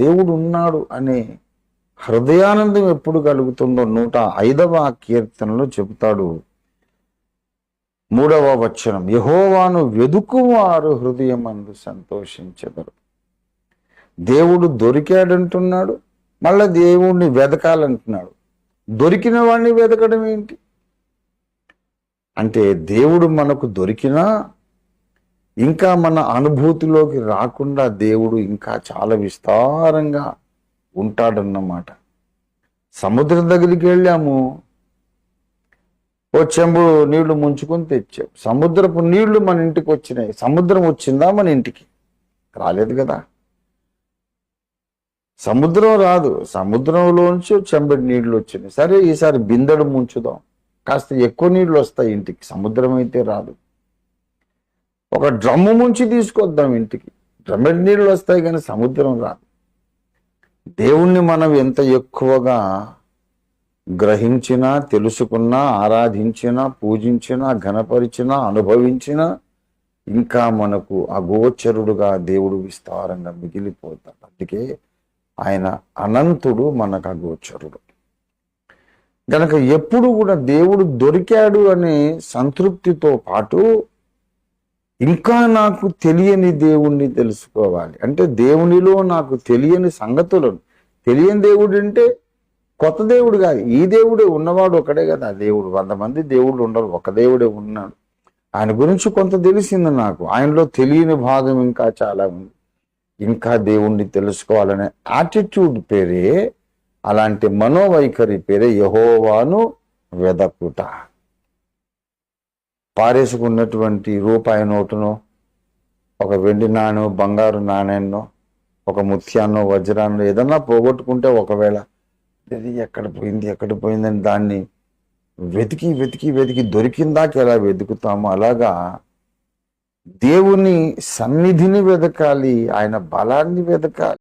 దేవుడు ఉన్నాడు అనే హృదయానందం ఎప్పుడు కలుగుతుందో నూట ఐదవ కీర్తనలో చెబుతాడు. మూడవ వచనం యహోవాను వెదుకువారు హృదయం అందు సంతోషించెదరు. దేవుడు దొరికాడంటున్నాడు మళ్ళా దేవుణ్ణి వెదకాలంటున్నాడు. దొరికిన వాడిని వెతకడం ఏంటి? అంటే దేవుడు మనకు దొరికినా ఇంకా మన అనుభూతిలోకి రాకుండా దేవుడు ఇంకా చాలా విస్తారంగా ఉంటాడన్నమాట. సముద్రం దగ్గరికి వెళ్ళాము. ఓ చెంబు నీళ్ళు ముంచుకొని తెచ్చాం. సముద్రపు నీళ్ళు మన ఇంటికి వచ్చినాయి. సముద్రం వచ్చిందా మన ఇంటికి? రాలేదు కదా. సముద్రం రాదు. సముద్రంలోంచి చెంబడి నీళ్ళు వచ్చినాయి. సరే ఈసారి బిందెడు ముంచుదాం. కాస్త ఎక్కువ నీళ్ళు వస్తాయి ఇంటికి. సముద్రం అయితే రాదు. ఒక డ్రమ్ము ముంచి తీసుకొద్దాం ఇంటికి. డ్రమ్మెడి నీళ్ళు వస్తాయి కానీ సముద్రం రాదు. దేవుణ్ణి మనం ఎంత ఎక్కువగా గ్రహించినా తెలుసుకున్నా ఆరాధించినా పూజించినా ఘనపరిచినా అనుభవించినా ఇంకా మనకు అగోచరుడుగా దేవుడు విస్తారంగా మిగిలిపోతాడు. అందుకే ఆయన అనంతుడు మనకు అగోచరుడు. గనక ఎప్పుడు కూడా దేవుడు దొరికాడు అనే సంతృప్తితో పాటు ఇంకా నాకు తెలియని దేవుణ్ణి తెలుసుకోవాలి. అంటే దేవునిలో నాకు తెలియని సంగతులను. తెలియని దేవుడు అంటే కొత్త దేవుడు కాదు. ఈ దేవుడే ఉన్నవాడు ఒకడే కదా ఆ దేవుడు. వంద మంది దేవుళ్ళు ఉండరు. ఒక దేవుడే ఉన్నాడు. ఆయన గురించి కొంత తెలిసింది నాకు. ఆయనలో తెలియని భాగం ఇంకా చాలా ఉంది. ఇంకా దేవుణ్ణి తెలుసుకోవాలనే యాటిట్యూడ్ పేరే అలాంటి మనోవైఖరి పేరే యహోవాను వెదకుట. పారేసుకున్నటువంటి రూపాయి నోటును ఒక వెండి నాణ్యం బంగారు నాణ్యాన్నో ఒక ముత్యాన్నో వజ్రాన్నో ఏదన్నా పోగొట్టుకుంటే ఒకవేళ ఇది ఎక్కడ పోయింది ఎక్కడ పోయిందని దాన్ని వెతికి వెతికి వెతికి దొరికిందాక ఎలా వెతుకుతామో అలాగా దేవుని సన్నిధిని వెతకాలి ఆయన బలాన్ని వెతకాలి.